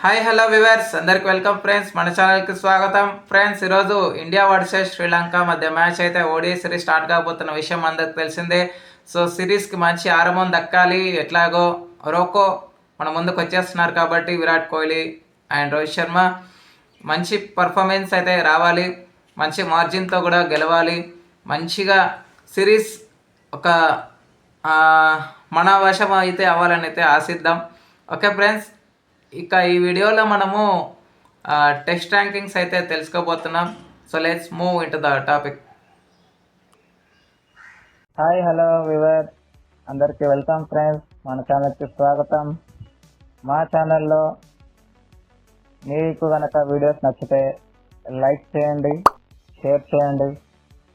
Hi hello viewers అందరికి welcome friends మన ఛానల్కి స్వాగతం. ఫ్రెండ్స్ ఈరోజు ఇండియా వర్సెస్ శ్రీలంక మధ్య మ్యాచ్ అయితే ఓడియా సిరీస్ స్టార్ట్ కాబోతున్న విషయం అందరికి తెలిసిందే. సో సిరీస్కి మంచి ఆరంభం దక్కాలి. ఎట్లాగో రోకో మన ముందుకు వచ్చేస్తున్నారు కాబట్టి విరాట్ కోహ్లీ అండ్ రోహిత్ శర్మ మంచి పర్ఫార్మెన్స్ అయితే రావాలి. మంచి మార్జిన్తో కూడా గెలవాలి. మంచిగా సిరీస్ ఒక మన వశం అయితే అవ్వాలని అయితే ఆశిద్దాం. ఓకే ఫ్రెండ్స్ ఇక ఈ వీడియోలో మనము టెస్ట్ ర్యాంకింగ్స్ అయితే తెలుసుకోబోతున్నాం. So let's move into the topic hi hello viewer అందరికీ వెల్కమ్ ఫ్రెండ్స్ మన ఛానల్కి స్వాగతం. మా ఛానల్లో మీకు కనుక వీడియోస్ నచ్చితే లైక్ చేయండి షేర్ చేయండి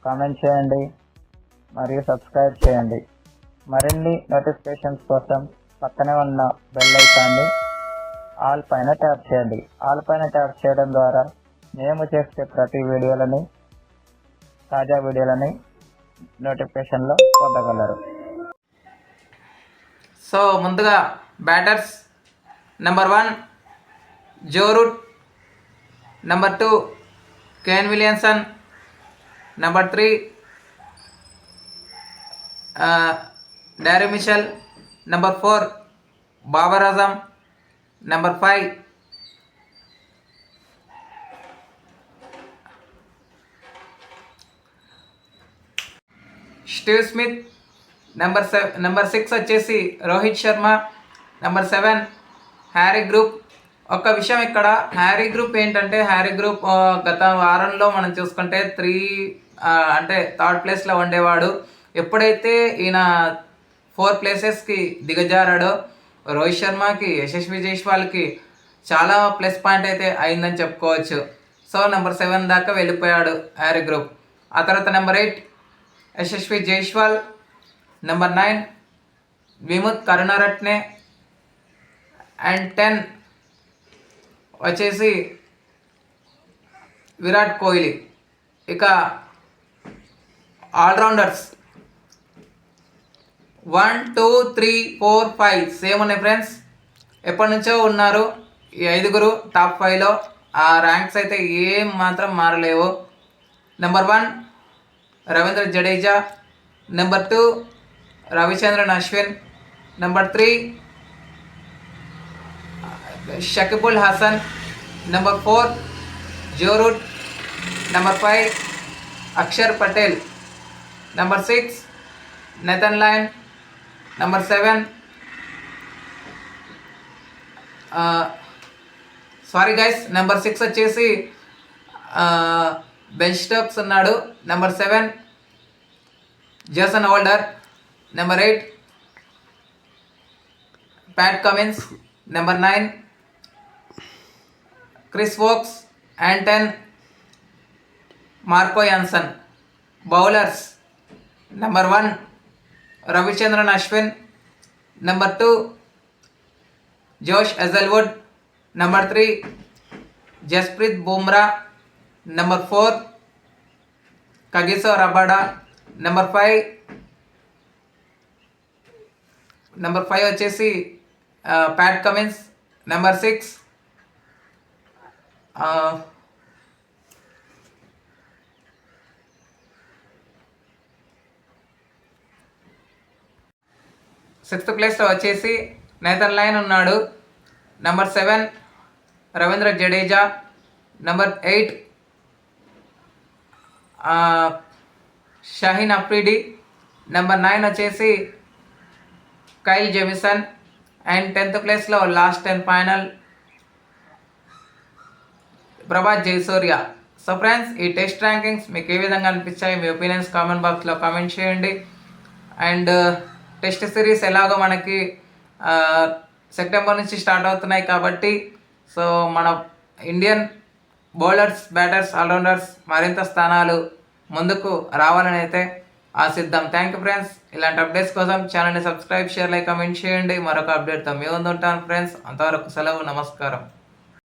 కామెంట్ చేయండి మరియు సబ్స్క్రైబ్ చేయండి. మరిన్ని నోటిఫికేషన్స్ కోసం పక్కనే ఉన్న బెల్ ఐకాన్ని ఆల్ పైన ట్యాప్ చేయండి. ఆల్ పైన ట్యాప్ చేయడం ద్వారా మేము చేసే ప్రతి వీడియోలని తాజా వీడియోలని నోటిఫికేషన్లో పొందగలరు. సో ముందుగా batters number one Joe Root number two Kane Williamson number three Daryl Mitchell number four Babar Azam number five Steve Smith number seven number six వచ్చేసి Rohit Sharma. Number seven Harry group ఒక విషయం ఇక్కడ Harry గ్రూప్ ఏంటంటే Harry గ్రూప్ గత వారంలో మనం చూసుకుంటే త్రీ అంటే థర్డ్ ప్లేస్లో ఉండేవాడు. ఎప్పుడైతే ఈయన ఫోర్ ప్లేసెస్కి దిగజారాడో రోహిత్ శర్మకి యశస్వి జైస్వాల్కి చాలా ప్లస్ పాయింట్ అయితే అయిందని చెప్పుకోవచ్చు. సో నెంబర్ సెవెన్ దాకా వెళ్ళిపోయాడు హ్యారీ గ్రూప్. ఆ తర్వాత number eight Yashasvi Jaiswal. Number nine Dimuth Karunaratne. And ten వచ్చేసి విరాట్ కోహ్లీ. ఇక allrounders. One two three four five. Same ఉన్నాయి ఫ్రెండ్స్ ఎప్పటి నుంచో ఉన్నారు ఈ ఐదుగురు టాప్ ఫైవ్లో. ఆ ర్యాంక్స్ అయితే ఏం మాత్రం మారలేవు. Number one Ravindra Jadeja. Number two Ravichandran Ashwin. Number three Shakib al Hasan. Number four Joe Root. Number five Axar Patel. Number six Nathan Lyon. Number seven sorry guys number six వచ్చేసి Ben Stokes ఉన్నాడు. Number seven Jason Holder number eight Pat Cummins number nine Chris Woakes and ten Marco Jansen bowlers number one Ravichandran Ashwin number two Josh Hazlewood number three Jasprit Bumrah number four Kagiso Rabada number five number five వచ్చేసి Pat Cummins number six sixth ప్లేస్లో వచ్చేసి Nathan Lyon ఉన్నాడు. Number seven Ravindra Jadeja. Number eight Shaheen Afridi number nine వచ్చేసి Kyle Jamieson. And tenth ప్లేస్లో last ten final Prabath Jayasuriya. So friends ఈ test rankings మీకు ఏ విధంగా అనిపించాయి? మీ ఒపీనియన్స్ కామెంట్ బాక్స్లో కామెంట్ చేయండి. అండ్ టెస్ట్ సిరీస్ ఎలాగో మనకి సెప్టెంబర్ నుంచి స్టార్ట్ అవుతున్నాయి కాబట్టి సో మన ఇండియన్ బౌలర్స్ బ్యాటర్స్ ఆల్రౌండర్స్ మరింత స్థానాలు ముందుకు రావాలని అయితే ఆశిద్దాం. థ్యాంక్ యూ ఫ్రెండ్స్ ఇలాంటి అప్డేట్స్ కోసం ఛానల్ని సబ్స్క్రైబ్ షేర్ లైక్ కమెంట్ చేయండి. మరొక అప్డేట్తో మీ ముందు ఉంటాను ఫ్రెండ్స్ అంతవరకు సెలవు నమస్కారం.